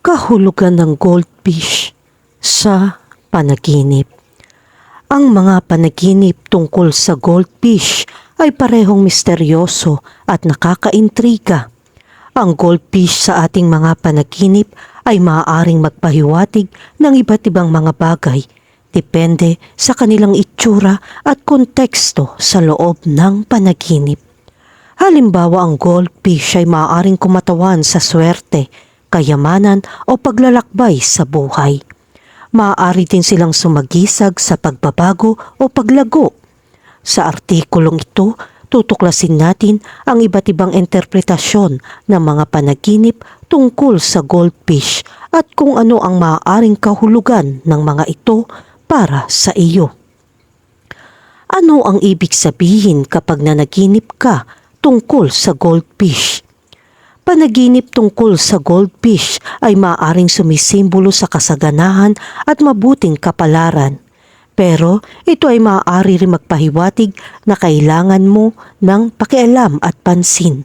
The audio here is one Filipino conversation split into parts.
kahulugan ng goldfish sa panaginip. Ang mga panaginip tungkol sa goldfish ay parehong misteryoso at nakakaintriga. Ang goldfish sa ating mga panaginip ay maaaring magpahiwatig ng iba't ibang mga bagay depende sa kanilang itsura at konteksto sa loob ng panaginip. Halimbawa ang goldfish ay maaaring kumatawan sa swerte, kayamanan o paglalakbay sa buhay. Maaari din silang sumagisag sa pagbabago o paglago. Sa artikulong ito, tutuklasin natin ang iba't ibang interpretasyon ng mga panaginip tungkol sa goldfish at kung ano ang maaaring kahulugan ng mga ito para sa iyo. Ano ang ibig sabihin kapag nanaginip ka tungkol sa goldfish? Panaginip tungkol sa goldfish ay maaaring sumisimbolo sa kasaganahan at mabuting kapalaran. Pero ito ay maaari rin magpahiwatig na kailangan mo ng pakialam at pansin.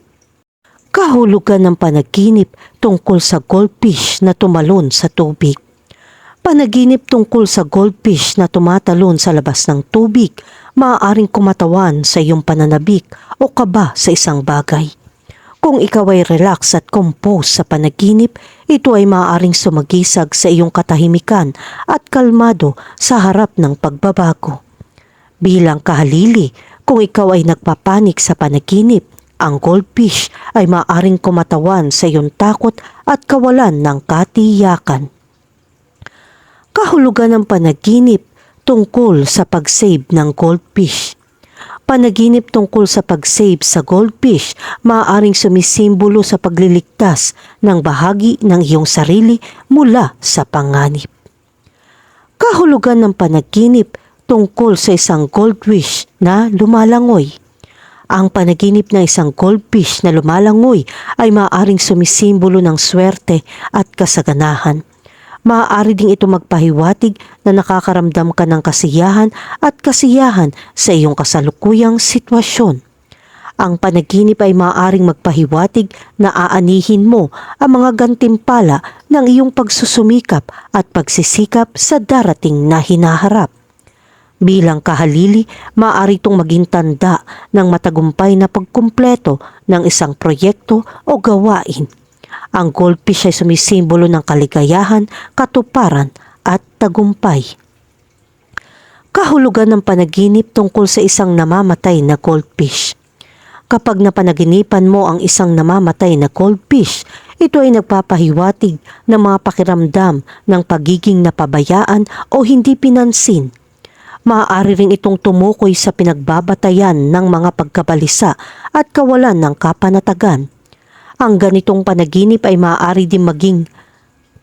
Kahulugan ng panaginip tungkol sa goldfish na tumalon sa tubig. Panaginip tungkol sa goldfish na tumatalon sa labas ng tubig, maaaring kumatawan sa iyong pananabik o kaba sa isang bagay. Kung ikaw ay relax at compose sa panaginip, ito ay maaaring sumagisag sa iyong katahimikan at kalmado sa harap ng pagbabago. Bilang kahalili, kung ikaw ay nagpapanik sa panaginip, ang goldfish ay maaaring kumatawan sa iyong takot at kawalan ng katiyakan. Kahulugan ng panaginip tungkol sa pag-save ng goldfish. Panaginip tungkol sa pag-save sa goldfish maaaring sumisimbolo sa pagliligtas ng bahagi ng iyong sarili mula sa panganib. Kahulugan ng panaginip tungkol sa isang goldfish na lumalangoy. Ang panaginip ng isang goldfish na lumalangoy ay maaaring sumisimbolo ng swerte at kasaganahan maaari ding ito magpahiwatig na nakakaramdam ka ng kasiyahan at kasiyahan sa iyong kasalukuyang sitwasyon. Ang panaginip ay maaaring magpahiwatig na aanihin mo ang mga gantimpala ng iyong pagsusumikap at pagsisikap sa darating na hinaharap. Bilang kahalili, maaari itong maging tanda ng matagumpay na pagkumpleto ng isang proyekto o gawain ang goldfish ay sumisimbolo ng kaligayahan, katuparan at tagumpay. Kahulugan ng panaginip tungkol sa isang namamatay na goldfish. Kapag napanaginipan mo ang isang namamatay na goldfish, ito ay nagpapahiwatig ng mga pakiramdam ng pagiging napabayaan o hindi pinansin. Maaari ring itong tumukoy sa pinagbabatayan ng mga pagkabalisa at kawalan ng kapanatagan. Ang ganitong panaginip ay maaari din maging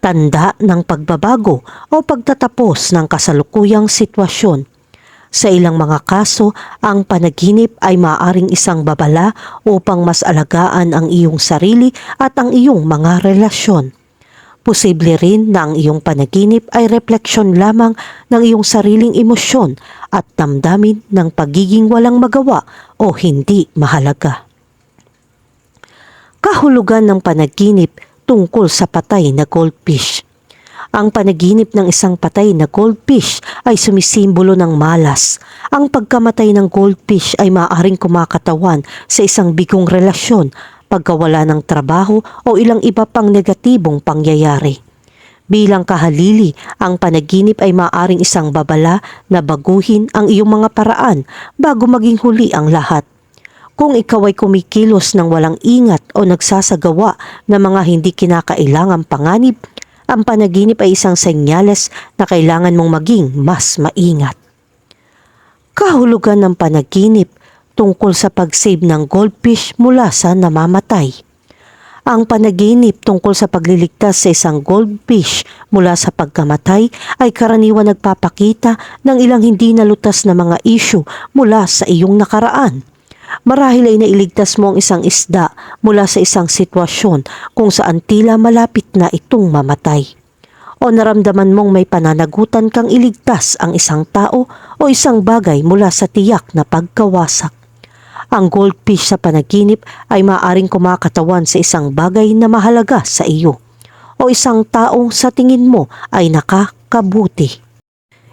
tanda ng pagbabago o pagtatapos ng kasalukuyang sitwasyon. Sa ilang mga kaso, ang panaginip ay maaring isang babala upang mas alagaan ang iyong sarili at ang iyong mga relasyon. Posible rin na ang iyong panaginip ay refleksyon lamang ng iyong sariling emosyon at damdamin ng pagiging walang magawa o hindi mahalaga kahulugan ng panaginip tungkol sa patay na goldfish. Ang panaginip ng isang patay na goldfish ay sumisimbolo ng malas. Ang pagkamatay ng goldfish ay maaaring kumakatawan sa isang bigong relasyon, pagkawala ng trabaho o ilang iba pang negatibong pangyayari. Bilang kahalili, ang panaginip ay maaaring isang babala na baguhin ang iyong mga paraan bago maging huli ang lahat. Kung ikaw ay kumikilos ng walang ingat o nagsasagawa ng mga hindi kinakailangang panganib, ang panaginip ay isang senyales na kailangan mong maging mas maingat. Kahulugan ng panaginip tungkol sa pag-save ng goldfish mula sa namamatay. Ang panaginip tungkol sa pagliligtas sa isang goldfish mula sa pagkamatay ay karaniwan nagpapakita ng ilang hindi nalutas na mga issue mula sa iyong nakaraan. Marahil ay nailigtas mo ang isang isda mula sa isang sitwasyon kung saan tila malapit na itong mamatay. O naramdaman mong may pananagutan kang iligtas ang isang tao o isang bagay mula sa tiyak na pagkawasak. Ang goldfish sa panaginip ay maaring kumakatawan sa isang bagay na mahalaga sa iyo. o isang taong sa tingin mo ay nakakabuti.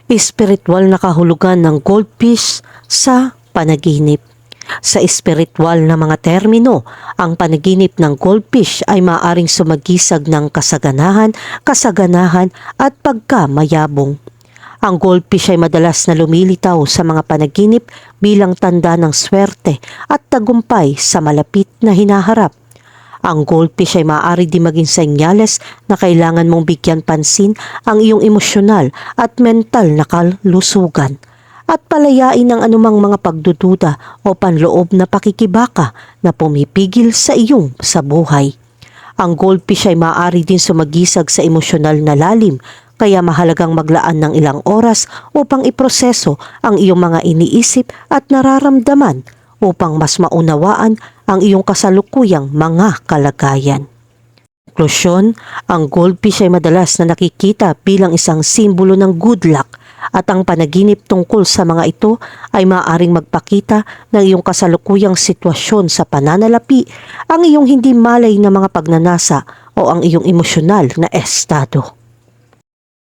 Espiritual na kahulugan ng goldfish sa panaginip. Sa espiritual na mga termino, ang panaginip ng goldfish ay maaring sumagisag ng kasaganahan, kasaganahan at pagkamayabong. Ang goldfish ay madalas na lumilitaw sa mga panaginip bilang tanda ng swerte at tagumpay sa malapit na hinaharap. Ang goldfish ay maaari din maging senyales na kailangan mong bigyan pansin ang iyong emosyonal at mental na kalusugan at palayain ang anumang mga pagdududa o panloob na pakikibaka na pumipigil sa iyong sa buhay. Ang goldfish ay maaari din sumagisag sa emosyonal na lalim kaya mahalagang maglaan ng ilang oras upang iproseso ang iyong mga iniisip at nararamdaman upang mas maunawaan ang iyong kasalukuyang mga kalagayan. Konklusyon, ang goldfish ay madalas na nakikita bilang isang simbolo ng good luck at ang panaginip tungkol sa mga ito ay maaaring magpakita ng iyong kasalukuyang sitwasyon sa pananalapi, ang iyong hindi malay na mga pagnanasa o ang iyong emosyonal na estado.